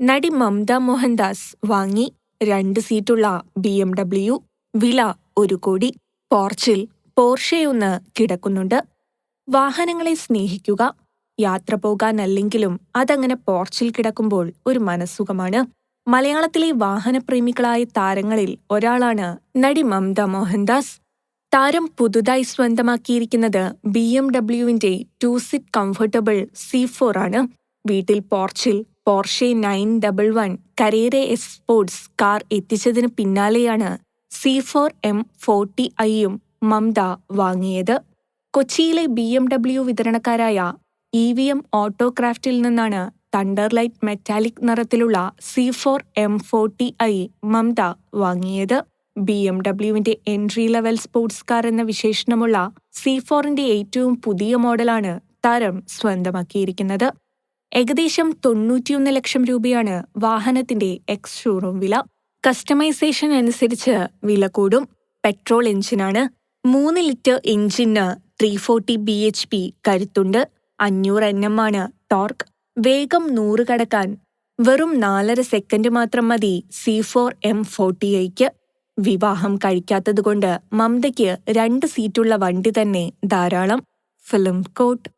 നടി മമത മോഹൻദാസ് വാങ്ങി രണ്ട് സീറ്റുള്ള ബി എം ഡബ്ല്യു വില ഒരു കോടി. പോർച്ചിൽ പോർഷെയൊന്ന് കിടക്കുന്നുണ്ട്. വാഹനങ്ങളെ സ്നേഹിക്കുക യാത്ര പോകാനല്ലെങ്കിലും അതങ്ങനെ പോർച്ചിൽ കിടക്കുമ്പോൾ ഒരു മനസ്സുഖമാണ്. മലയാളത്തിലെ വാഹനപ്രേമികളായ താരങ്ങളിൽ ഒരാളാണ് നടി മമത മോഹൻദാസ്. താരം പുതുതായി സ്വന്തമാക്കിയിരിക്കുന്നത് B M ഡബ്ല്യുവിന്റെ two seat comfortable C four ആണ്. വീട്ടിൽ പോർച്ചിൽ Porsche nine double one Carrera S sports car എത്തിച്ചതിന് പിന്നാലെയാണ് സി ഫോർ എം ഫോർട്ടി ഐയും മംത വാങ്ങിയത്. കൊച്ചിയിലെ ബി എം ഡബ്ല്യു വിതരണക്കാരായ ഇ വി എം ഓട്ടോക്രാഫ്റ്റിൽ നിന്നാണ് തണ്ടർലൈറ്റ് മെറ്റാലിക് നിറത്തിലുള്ള C four M forty I Mamta വാങ്ങിയത്. ബി എം ഡബ്ല്യുവിന്റെ എൻട്രി ലെവൽ സ്പോർട്സ് കാർ എന്ന വിശേഷണമുള്ള സി ഫോറിന്റെ ഏറ്റവും പുതിയ മോഡലാണ് താരം സ്വന്തമാക്കിയിരിക്കുന്നത്. ഏകദേശം തൊണ്ണൂറ്റിയൊന്ന് ലക്ഷം രൂപയാണ് വാഹനത്തിന്റെ എക്സ് ഷോറൂം വില. കസ്റ്റമൈസേഷൻ അനുസരിച്ച് വില കൂടും. പെട്രോൾ എഞ്ചിനാണ് മൂന്ന് ലിറ്റർ എഞ്ചിന് three forty B H P കരുത്തുണ്ട്. അഞ്ഞൂറ് എൻ എം ആണ് ടോർക്ക് വേഗം നൂറ് കടക്കാൻ വെറും നാലര സെക്കൻഡ് മാത്രം മതി സി ഫോർ എം ഫോർട്ടി ഐക്ക് വിവാഹം കഴിക്കാത്തതുകൊണ്ട് മമതയ്ക്ക് രണ്ട് സീറ്റുള്ള വണ്ടി തന്നെ ധാരാളം. Film coat